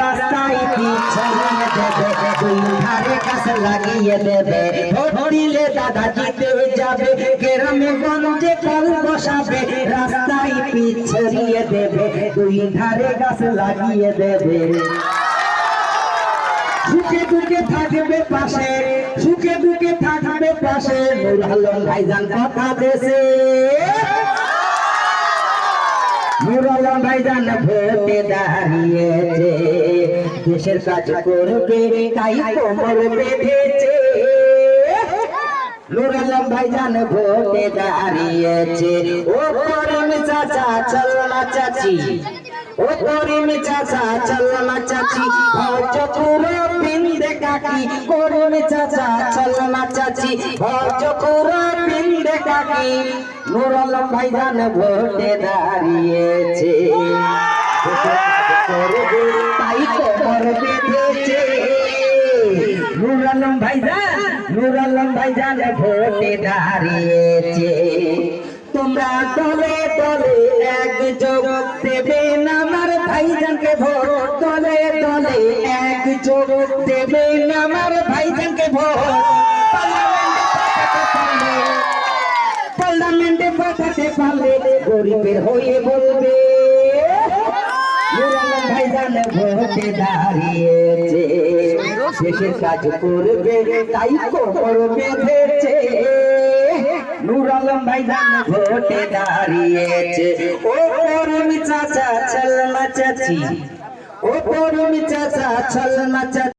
রাস্তায় পিছনে দেবে? দুই ধারে গাছ লাগিয়ে দেবে। ভোট দাদা জিতে যাবে। গ্রামে গঞ্জে কল বসাবে। রাস্তায় পিছড়িয়ে দেবে। দুই ধারে গাছ লাগিয়ে দেবে। সুখে দুঃখে থাকবে পাশে। সুখে দুঃখে থাকবে পাশে। নুর আলম ভাইজান কথা দেশে। আলম ভাইজান ভোটে দাঁড়িয়েছে। দেশের কাজ করবে তাই কোমর বেঁধেছে। নুর আলম ভাইজান ভোটে দাঁড়িয়েছে। ও করিম চাচা, চল না চাচি। ও করিম চাচা, চল না চাচি। ভজ পুরো পিন্দে কাকি। করিম চাচা, চল না চাচি। ভজ পুরো কাকি নুর আলম ভাইজান ভোটে দাঁড়িয়েছে। তাই কোমর বেঁধেছে। নুর আলম ভাইজান, নুর আলম ভাইজান ভোটে দাঁড়িয়েছে। তোমরা দলে দলে একযোগ দেবেন আমার ভাইজানকে ভোট দলে দলে একযোগ দেবেন আমার ভাইজানকে ভোট পাঠাতে পারলে গরিবের হয়ে বলবে। দেশের কাজ করবে, তাই কোমর নুর আলম ভাইজান ভোটে দাঁড়িয়েছে। ও করুন চাচা না চাচি ও করুন চাচা না চাচি